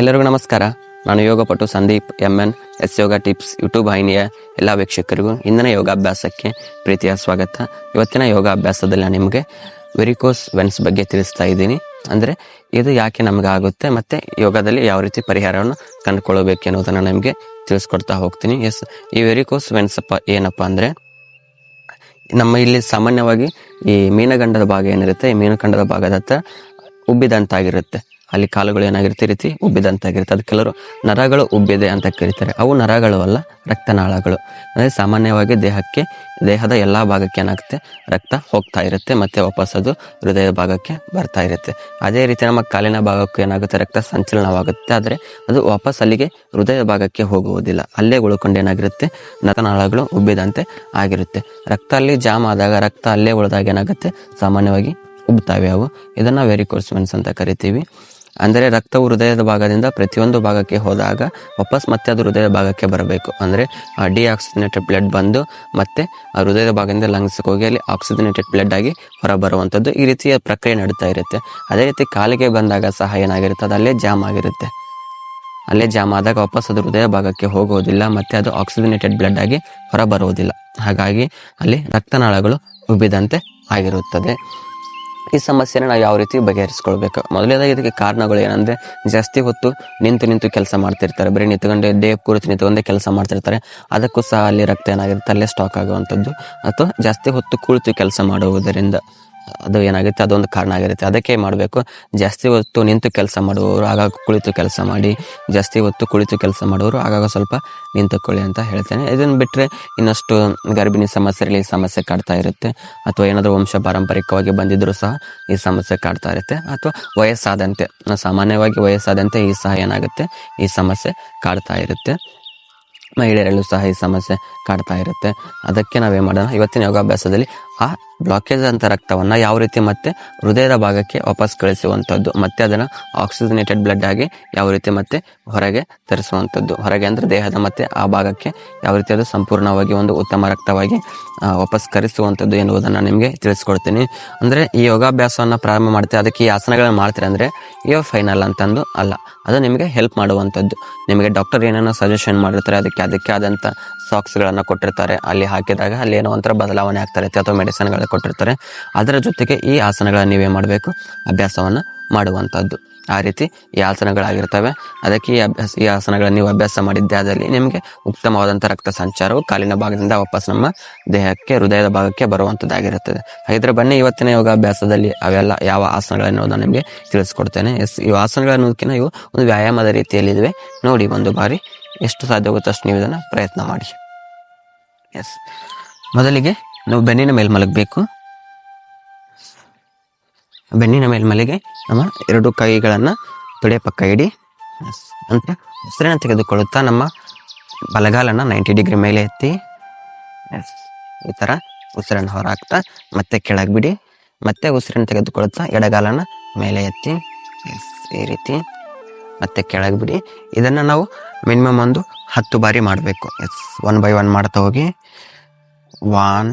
ಎಲ್ಲರಿಗೂ ನಮಸ್ಕಾರ. ನಾನು ಯೋಗಪಟು Sandeep M N S yoga tips YouTube ವಾಹಿನಿಯ ಎಲ್ಲ ವೀಕ್ಷಕರಿಗೂ ಇಂದಿನ ಯೋಗಾಭ್ಯಾಸಕ್ಕೆ ಪ್ರೀತಿಯ ಸ್ವಾಗತ. ಇವತ್ತಿನ ಯೋಗಾಭ್ಯಾಸದಲ್ಲಿ ನಾನು ನಿಮಗೆ ವೆರಿಕೋಸ್ ವೆನ್ಸ್ ಬಗ್ಗೆ ತಿಳಿಸ್ತಾ ಇದ್ದೀನಿ. ಅಂದರೆ ಇದು ಯಾಕೆ ನಮಗೆ ಆಗುತ್ತೆ ಮತ್ತು ಯೋಗದಲ್ಲಿ ಯಾವ ರೀತಿ ಪರಿಹಾರವನ್ನು ಕಂಡುಕೊಳ್ಳಬೇಕು ಅನ್ನೋದನ್ನು ನಿಮಗೆ ತಿಳಿಸ್ಕೊಡ್ತಾ ಹೋಗ್ತೀನಿ. ಎಸ್ ಈ ವೆರಿಕೋಸ್ ವೆನ್ಸ್ ಅಪ್ಪ ಏನಪ್ಪ ಅಂದರೆ ನಮ್ಮ ಇಲ್ಲಿ ಸಾಮಾನ್ಯವಾಗಿ ಈ ಮೀನಗಂಡದ ಭಾಗ ಏನಿರುತ್ತೆ, ಈ ಮೀನಗಂಡದ ಭಾಗದ ಹತ್ರ ಉಬ್ಬಿದಂತಾಗಿರುತ್ತೆ. ಅಲ್ಲಿ ಕಾಲುಗಳು ಏನಾಗಿರುತ್ತೆ ರೀತಿ ಉಬ್ಬಿದಂತಾಗಿರುತ್ತೆ. ಅದು ಕೆಲವರು ನರಗಳು ಉಬ್ಬಿದೆ ಅಂತ ಕರೀತಾರೆ. ಅವು ನರಗಳು ಅಲ್ಲ, ರಕ್ತನಾಳಗಳು. ಅಂದರೆ ಸಾಮಾನ್ಯವಾಗಿ ದೇಹಕ್ಕೆ, ದೇಹದ ಎಲ್ಲ ಭಾಗಕ್ಕೆ ಏನಾಗುತ್ತೆ? ರಕ್ತ ಹೋಗ್ತಾ ಇರುತ್ತೆ ಮತ್ತೆ ವಾಪಸ್ ಅದು ಹೃದಯ ಭಾಗಕ್ಕೆ ಬರ್ತಾ ಇರುತ್ತೆ. ಅದೇ ರೀತಿ ನಮ್ಮ ಕಾಲಿನ ಭಾಗಕ್ಕೂ ಏನಾಗುತ್ತೆ? ರಕ್ತ ಸಂಚಲನವಾಗುತ್ತೆ. ಆದರೆ ಅದು ವಾಪಸ್ ಅಲ್ಲಿಗೆ ಹೃದಯ ಭಾಗಕ್ಕೆ ಹೋಗುವುದಿಲ್ಲ. ಅಲ್ಲೇ ಉಳ್ಕೊಂಡು ಏನಾಗಿರುತ್ತೆ? ನರನಾಳಗಳು ಉಬ್ಬಿದಂತೆ ಆಗಿರುತ್ತೆ. ರಕ್ತ ಅಲ್ಲಿ ಜಾಮ್ ಆದಾಗ, ರಕ್ತ ಅಲ್ಲೇ ಉಳಿದಾಗ ಏನಾಗುತ್ತೆ? ಸಾಮಾನ್ಯವಾಗಿ ಉಬ್ತಾವೆ ಅವು. ಇದನ್ನು ವೆರಿಕೋರ್ಸ್ಮೆಂಟ್ಸ್ ಅಂತ ಕರಿತೀವಿ. ಅಂದರೆ ರಕ್ತವು ಹೃದಯದ ಭಾಗದಿಂದ ಪ್ರತಿಯೊಂದು ಭಾಗಕ್ಕೆ ಹೋದಾಗ ವಾಪಸ್ ಮತ್ತೆ ಅದು ಹೃದಯದ ಭಾಗಕ್ಕೆ ಬರಬೇಕು. ಅಂದರೆ ಡಿಆಕ್ಸಿಜನೇಟೆಡ್ ಬ್ಲಡ್ ಬಂದು ಮತ್ತೆ, ಆ, ಹೃದಯದ ಭಾಗದಿಂದ ಲಂಗ್ಸ್ಗೆ ಹೋಗಿ ಅಲ್ಲಿ ಆಕ್ಸಿಜನೇಟೆಡ್ ಬ್ಲಡ್ ಆಗಿ ಹೊರಬರುವಂಥದ್ದು ಈ ರೀತಿಯ ಪ್ರಕ್ರಿಯೆ ನಡೀತಾ ಇರುತ್ತೆ. ಅದೇ ರೀತಿ ಕಾಲಿಗೆ ಬಂದಾಗ ಸಹ ಏನಾಗಿರುತ್ತೆ? ಅದು ಅಲ್ಲೇ ಜಾಮ್ ಆಗಿರುತ್ತೆ. ಅಲ್ಲೇ ಜಾಮ್ ಆದಾಗ ವಾಪಸ್ ಅದು ಹೃದಯ ಭಾಗಕ್ಕೆ ಹೋಗೋದಿಲ್ಲ, ಮತ್ತೆ ಅದು ಆಕ್ಸಿಜನೇಟೆಡ್ ಬ್ಲಡ್ ಆಗಿ ಹೊರಬರುವುದಿಲ್ಲ. ಹಾಗಾಗಿ ಅಲ್ಲಿ ರಕ್ತನಾಳಗಳು ಉಬ್ಬಿದಂತೆ ಆಗಿರುತ್ತದೆ. ಈ ಸಮಸ್ಯೆನ ನಾವು ಯಾವ ರೀತಿ ಬಗೆಹರಿಸ್ಕೊಳ್ಬೇಕು? ಮೊದಲನೇದಾಗಿ ಇದಕ್ಕೆ ಕಾರಣಗಳು ಏನಂದ್ರೆ, ಜಾಸ್ತಿ ಹೊತ್ತು ನಿಂತು ನಿಂತು ಕೆಲಸ ಮಾಡ್ತಿರ್ತಾರೆ. ಬರೀ ನಿಂತ್ಕೊಂಡೆ ದೇಹ ಕುರಿತು ನಿಂತ್ಕೊಂಡೇ ಕೆಲಸ ಮಾಡ್ತಿರ್ತಾರೆ. ಅದಕ್ಕೂ ಸಹ ಅಲ್ಲಿ ರಕ್ತ ಏನಾಗಿರುತ್ತೆ ಅಲ್ಲೇ ಸ್ಟಾಕ್ ಆಗುವಂಥದ್ದು. ಅಥವಾ ಜಾಸ್ತಿ ಹೊತ್ತು ಕುಳಿತು ಕೆಲಸ ಮಾಡುವುದರಿಂದ. ಅದು ಏನಾಗುತ್ತೆ, ಅದೊಂದು ಕಾರಣ ಆಗಿರುತ್ತೆ. ಅದಕ್ಕೆ ಮಾಡಬೇಕು, ಜಾಸ್ತಿ ಹೊತ್ತು ನಿಂತು ಕೆಲಸ ಮಾಡುವವರು, ಆಗಾಗ ಕುಳಿತು ಕೆಲಸ ಮಾಡಿ, ಜಾಸ್ತಿ ಹೊತ್ತು ಕುಳಿತು ಕೆಲಸ ಮಾಡುವವರು, ಆಗಾಗ ಸ್ವಲ್ಪ ನಿಂತುಕೊಳ್ಳಿ ಅಂತ ಹೇಳ್ತೇನೆ. ಇದನ್ನು ಬಿಟ್ಟರೆ ಇನ್ನಷ್ಟು ಗರ್ಭಿಣಿ ಸಮಸ್ಯೆಯಲ್ಲಿ ಸಮಸ್ಯೆ ಕಾಡ್ತಾ ಇರುತ್ತೆ, ಅಥವಾ ಏನಾದರೂ ವಂಶ ಪಾರಂಪರಿಕವಾಗಿ ಬಂದಿದ್ದರೂ ಸಹ ಈ ಸಮಸ್ಯೆ ಕಾಡ್ತಾ ಇರುತ್ತೆ, ಅಥವಾ ವಯಸ್ಸಾದಂತೆ, ಸಾಮಾನ್ಯವಾಗಿ ವಯಸ್ಸಾದಂತೆ ಈ ಸಹ ಏನಾಗುತ್ತೆ, ಈ ಸಮಸ್ಯೆ ಕಾಡ್ತಾ ಇರುತ್ತೆ. ಮಹಿಳೆಯರಲ್ಲೂ ಸಹ ಈ ಸಮಸ್ಯೆ ಕಾಡ್ತಾ ಇರುತ್ತೆ. ಅದಕ್ಕೆ ನಾವೇನು ಮಾಡೋಣ, ಇವತ್ತಿನ ಯೋಗಾಭ್ಯಾಸದಲ್ಲಿ ಆ ಬ್ಲಾಕೇಜ್ ಅಂತ ರಕ್ತವನ್ನು ಯಾವ ರೀತಿ ಮತ್ತೆ ಹೃದಯದ ಭಾಗಕ್ಕೆ ವಾಪಸ್ ಕಳಿಸುವಂಥದ್ದು, ಮತ್ತೆ ಅದನ್ನು ಆಕ್ಸಿಜನೇಟೆಡ್ ಬ್ಲಡ್ ಆಗಿ ಯಾವ ರೀತಿ ಮತ್ತೆ ಹೊರಗೆ ತರಿಸುವಂಥದ್ದು, ಹೊರಗೆ ಅಂದರೆ ದೇಹದ ಮತ್ತೆ ಆ ಭಾಗಕ್ಕೆ ಯಾವ ರೀತಿ ಅದು ಸಂಪೂರ್ಣವಾಗಿ ಒಂದು ಉತ್ತಮ ರಕ್ತವಾಗಿ ವಾಪಸ್ ಕರೆಸುವಂಥದ್ದು ಎನ್ನುವುದನ್ನು ನಿಮಗೆ ತಿಳಿಸ್ಕೊಡ್ತೀನಿ. ಅಂದರೆ ಈ ಯೋಗಾಭ್ಯಾಸವನ್ನು ಪ್ರಾರಂಭ ಮಾಡ್ತೀವಿ ಅದಕ್ಕೆ ಈ ಆಸನಗಳನ್ನು ಮಾಡ್ತೀರಿ ಅಂದರೆ ಇಯೋ ಫೈನಲ್ ಅಂತಂದು ಅಲ್ಲ, ಅದು ನಿಮಗೆ ಹೆಲ್ಪ್ ಮಾಡುವಂಥದ್ದು. ನಿಮಗೆ ಡಾಕ್ಟರ್ ಏನೇನೋ ಸಜೆಷನ್ ಮಾಡಿರ್ತಾರೆ, ಅದಕ್ಕೆ ಅದಕ್ಕೆ ಆದಂಥ ಸಾಕ್ಸ್ಗಳನ್ನು ಕೊಟ್ಟಿರ್ತಾರೆ. ಅಲ್ಲಿ ಹಾಕಿದಾಗ ಅಲ್ಲಿ ಏನೋ ಒಂಥರ ಬದಲಾವಣೆ ಆಗ್ತಾ ಇರುತ್ತೆ ಅಥವಾ ಮೆಡಿಸಿನ್ಗಳು ಕೊಟ್ಟಿರ್ತಾರೆ. ಅದರ ಜೊತೆಗೆ ಈ ಆಸನಗಳನ್ನು ನೀವೇ ಮಾಡಬೇಕು. ಅಭ್ಯಾಸವನ್ನು ಮಾಡುವಂಥದ್ದು. ಆ ರೀತಿ ಈ ಆಸನಗಳಾಗಿರ್ತವೆ. ಅದಕ್ಕೆ ಈ ಅಭ್ಯಾಸ, ಈ ಆಸನಗಳನ್ನು ನೀವು ಅಭ್ಯಾಸ ಮಾಡಿದ್ದೇ ಆದಲ್ಲಿ ನಿಮಗೆ ಉತ್ತಮವಾದಂಥ ರಕ್ತ ಸಂಚಾರವು ಕಾಲಿನ ಭಾಗದಿಂದ ವಾಪಸ್ ನಮ್ಮ ದೇಹಕ್ಕೆ, ಹೃದಯದ ಭಾಗಕ್ಕೆ ಬರುವಂಥದ್ದಾಗಿರುತ್ತದೆ. ಹಾಗಿದ್ರೆ ಬನ್ನಿ ಇವತ್ತಿನ ಯೋಗಾಭ್ಯಾಸದಲ್ಲಿ ಅವೆಲ್ಲ ಯಾವ ಆಸನಗಳನ್ನು ನಾನು ನಿಮಗೆ ತಿಳಿಸ್ಕೊಡ್ತೇನೆ. ಎಸ್ ಈ ಆಸನಗಳನ್ನೋದಕ್ಕಿಂತ ಇವು ಒಂದು ವ್ಯಾಯಾಮದ ರೀತಿಯಲ್ಲಿವೆ. ನೋಡಿ ಒಂದು ಬಾರಿ. ಎಷ್ಟು ಸಾಧ್ಯವಾಗುತ್ತೆ ಅಷ್ಟು ನೀವು ಇದನ್ನು ಪ್ರಯತ್ನ ಮಾಡಿ. ಎಸ್ ಮೊದಲಿಗೆ ನಾವು ಬೆನ್ನಿನ ಮೇಲೆ ಮಲಗಬೇಕು. ಬೆನ್ನಿನ ಮೇಲೆ ಮಲಗಿ ನಮ್ಮ ಎರಡು ಕೈಗಳನ್ನು ತೊಡೆ ಪಕ್ಕ ಇಡಿ. ಎಸ್ ನಂತರ ಉಸಿರನ್ನು ತೆಗೆದುಕೊಳ್ಳುತ್ತಾ ನಮ್ಮ ಬಲಗಾಲನ್ನು ನೈಂಟಿ ಡಿಗ್ರಿ ಮೇಲೆ ಎತ್ತಿ. ಎಸ್ ಈ ಥರ ಉಸಿರನ್ನು ಹೊರಹಾಕ್ತಾ ಮತ್ತೆ ಕೆಳಗೆ ಬಿಡಿ ಮತ್ತೆ ಉಸಿರನ್ನು ತೆಗೆದುಕೊಳ್ಳುತ್ತಾ ಎಡಗಾಲನ ಮೇಲೆ ಎತ್ತಿ. ಎಸ್ ಈ ರೀತಿ. ಮತ್ತೆ ಕೆಳಗೆ ಬಿಡಿ. ಇದನ್ನು ನಾವು ಮಿನಿಮಮ್ ಒಂದು ಹತ್ತು ಬಾರಿ ಮಾಡಬೇಕು. ಎಸ್ ಒನ್ ಬೈ ಒನ್ ಮಾಡ್ತಾ ಹೋಗಿ. One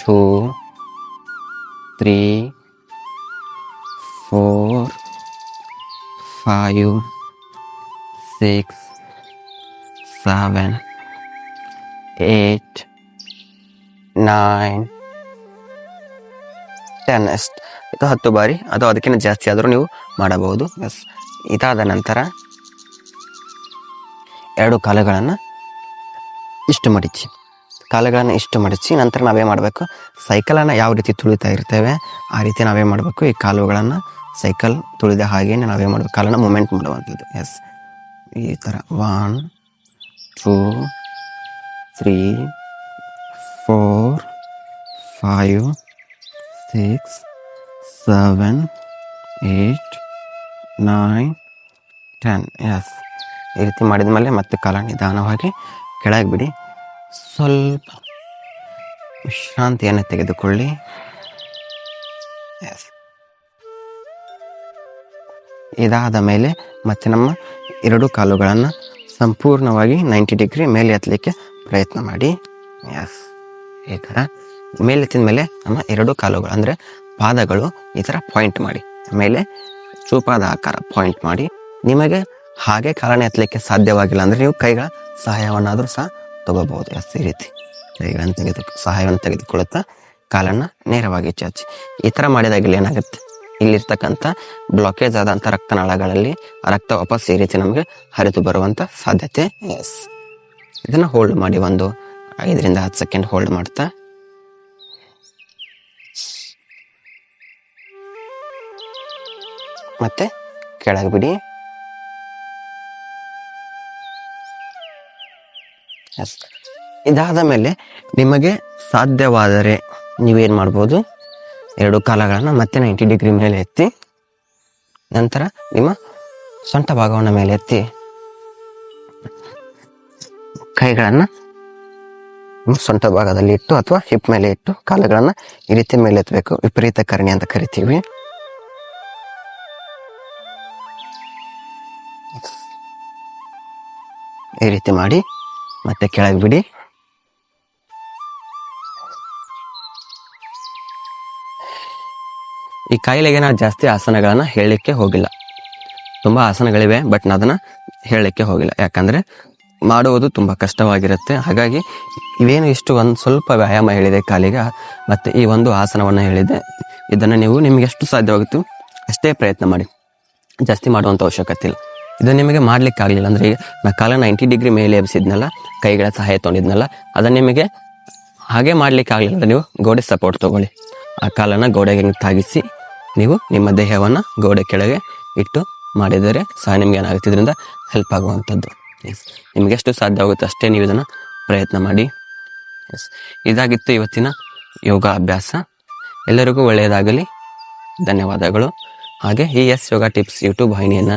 two three four five six seven eight nine ten ಅಷ್ಟು ಇದು ಹತ್ತು ಬಾರಿ ಅದು ಅದಕ್ಕಿಂತ ಜಾಸ್ತಿ ಆದರೂ ನೀವು ಮಾಡಬಹುದು. ಎಸ್ ಇದಾದ ನಂತರ ಎರಡು ಕಾಲುಗಳನ್ನು ಇಷ್ಟು ಮಡಿಚಿ. ಕಾಲುಗಳನ್ನು ಇಷ್ಟು ಮಡಚಿ ನಂತರ ನಾವೇ ಮಾಡಬೇಕು? ಸೈಕಲನ್ನು ಯಾವ ರೀತಿ ತುಳಿತಾ ಇರ್ತೇವೆ ಆ ರೀತಿ ನಾವೇ ಮಾಡಬೇಕು? ಈ ಕಾಲುಗಳನ್ನು ಸೈಕಲ್ ತುಳಿದ ಹಾಗೆ ನಾವೇ ಮಾಡಬೇಕು? ಕಾಲನ್ನು ಮೂಮೆಂಟ್ ಮಾಡುವಂಥದ್ದು. ಎಸ್ ಈ ಥರ one two three four five six seven eight nine ten yes ಈ ರೀತಿ ಮಾಡಿದ ಮೇಲೆ ಮತ್ತೆ ಕಾಲ ನಿಧಾನವಾಗಿ ಕೆಳಗೆ ಬಿಡಿ. ಸ್ವಲ್ಪ ವಿಶ್ರಾಂತಿಯನ್ನು ತೆಗೆದುಕೊಳ್ಳಿ. ಎಸ್ ಇದಾದ ಮೇಲೆ ಮತ್ತೆ ನಮ್ಮ ಎರಡು ಕಾಲುಗಳನ್ನು ಸಂಪೂರ್ಣವಾಗಿ ನೈಂಟಿ ಡಿಗ್ರಿ ಮೇಲೆ ಎತ್ತಲಿಕ್ಕೆ ಪ್ರಯತ್ನ ಮಾಡಿ. ಎಸ್ ಈ ಥರ ಮೇಲೆ ಎತ್ತಿದ ಮೇಲೆ ನಮ್ಮ ಎರಡು ಕಾಲುಗಳು ಅಂದರೆ ಪಾದಗಳು ಈ ಥರ ಪಾಯಿಂಟ್ ಮಾಡಿ. ಆಮೇಲೆ ಚೂಪಾದ ಆಕಾರ ಪಾಯಿಂಟ್ ಮಾಡಿ. ನಿಮಗೆ ಹಾಗೆ ಕಾರಣ ಎತ್ತಲಿಕ್ಕೆ ಸಾಧ್ಯವಾಗಿಲ್ಲ ಅಂದರೆ ನೀವು ಕೈಗಳ ಸಹಾಯವನ್ನಾದರೂ ಸಹ ತಗೋಬಹುದು. ಎಸ್, ಈ ರೀತಿ. ಕೈಗಳನ್ನು ತೆಗೆದು, ಸಹಾಯವನ್ನು ತೆಗೆದುಕೊಳ್ಳುತ್ತಾ ಕಾಲನ್ನು ನೇರವಾಗಿ ಚಾಚಿ. ಈ ಥರ ಇಲ್ಲಿ ಏನಾಗುತ್ತೆ? ಇಲ್ಲಿರ್ತಕ್ಕಂಥ ಬ್ಲಾಕೇಜ್ ಆದಂಥ ರಕ್ತನಾಳಗಳಲ್ಲಿ ರಕ್ತ ವಾಪಸ್ ಈ ರೀತಿ ನಮಗೆ ಹರಿದು ಬರುವಂಥ ಸಾಧ್ಯತೆ ಎಸ್. ಇದನ್ನು ಹೋಲ್ಡ್ ಮಾಡಿ ಒಂದು ಐದರಿಂದ ಹತ್ತು ಸೆಕೆಂಡ್ ಹೋಲ್ಡ್ ಮಾಡ್ತಾ ಮತ್ತೆ ಕೆಳಗೆ ಬಿಡಿ. ಎಸ್ ಇದಾದ ಮೇಲೆ ನಿಮಗೆ ಸಾಧ್ಯವಾದರೆ ನೀವೇನು ಮಾಡ್ಬೋದು? ಎರಡು ಕಾಲಗಳನ್ನು ಮತ್ತೆ ನೈಂಟಿ ಡಿಗ್ರಿ ಮೇಲೆ ಎತ್ತಿ, ನಂತರ ನಿಮ್ಮ ಸೊಂಟ ಭಾಗವನ್ನು ಮೇಲೆ ಎತ್ತಿ, ಕೈಗಳನ್ನು ಸೊಂಟ ಭಾಗದಲ್ಲಿ ಇಟ್ಟು ಅಥವಾ ಹಿಪ್ ಮೇಲೆ ಇಟ್ಟು ಕಾಲುಗಳನ್ನು ಈ ರೀತಿ ಮೇಲೆ ಎತ್ತಬೇಕು. ವಿಪರೀತ ಕರ್ಣಿ ಅಂತ ಕರಿತೀವಿ. ಈ ರೀತಿ ಮಾಡಿ ಮತ್ತೆ ಕೆಳಗೆ ಬಿಡಿ. ಈ ಕಾಯಿಲೆಗೆ ನಾನು ಜಾಸ್ತಿ ಆಸನಗಳನ್ನು ಹೇಳಲಿಕ್ಕೆ ಹೋಗಿಲ್ಲ. ತುಂಬ ಆಸನಗಳಿವೆ ಬಟ್ ನಾನು ಅದನ್ನು ಹೇಳಲಿಕ್ಕೆ ಹೋಗಿಲ್ಲ. ಯಾಕಂದರೆ ಮಾಡುವುದು ತುಂಬ ಕಷ್ಟವಾಗಿರುತ್ತೆ. ಹಾಗಾಗಿ ಇವೇನು ಇಷ್ಟು ಒಂದು ಸ್ವಲ್ಪ ವ್ಯಾಯಾಮ ಹೇಳಿದೆ ಕಾಲಿಗೆ, ಮತ್ತು ಈ ಒಂದು ಆಸನವನ್ನು ಹೇಳಿದೆ. ಇದನ್ನು ನೀವು ನಿಮಗೆಷ್ಟು ಸಾಧ್ಯವಾಗುತ್ತೋ ಅಷ್ಟೇ ಪ್ರಯತ್ನ ಮಾಡಿ. ಜಾಸ್ತಿ ಮಾಡುವಂಥ ಅವಶ್ಯಕತೆ ಇಲ್ಲ. ಇದು ನಿಮಗೆ ಮಾಡ್ಲಿಕ್ಕೆ ಆಗಲಿಲ್ಲ. ಅಂದ್ರೆ ನಾ ಕಾಲ ನೈಂಟಿ ಡಿಗ್ರಿ ಮೇಲೆ ಎಬ್ಸಿದ್ನಲ್ಲ, ಕೈಗಳ ಸಹಾಯ ತೊಗೊಂಡಿದ್ನಲ್ಲ, ಅದನ್ನ ನಿಮಗೆ ಹಾಗೆ ಮಾಡ್ಲಿಕ್ಕೆ ಆಗಲಿಲ್ಲ. ಅಂದ್ರೆ ನೀವು ಗೋಡೆ ಸಪೋರ್ಟ್ ತಗೊಳ್ಳಿ. ಆ ಕಾಲನ್ನ ಗೋಡೆಗೆ ತಾಗಿಸಿ, ನೀವು ನಿಮ್ಮ ದೇಹವನ್ನು ಗೋಡೆ ಕೆಳಗೆ ಇಟ್ಟು ಮಾಡಿದರೆ ಸಹ ನಿಮ್ಗೆ ಏನಾಗುತ್ತೆ? ಇದರಿಂದ ಹೆಲ್ಪ್ ಆಗುವಂಥದ್ದು. ಎಸ್ ನಿಮ್ಗೆ ಎಷ್ಟು ಸಾಧ್ಯ ಆಗುತ್ತೆ ಅಷ್ಟೇ ನೀವು ಇದನ್ನು ಪ್ರಯತ್ನ ಮಾಡಿ. ಎಸ್ ಇದಾಗಿತ್ತು ಇವತ್ತಿನ ಯೋಗ ಅಭ್ಯಾಸ ಎಲ್ಲರಿಗೂ ಒಳ್ಳೆಯದಾಗಲಿ. ಧನ್ಯವಾದಗಳು. ಹಾಗೆ ಈ ಎಸ್ ಯೋಗ ಟಿಪ್ಸ್ ಯೂಟ್ಯೂಬ್ ವಾಹಿನಿಯನ್ನು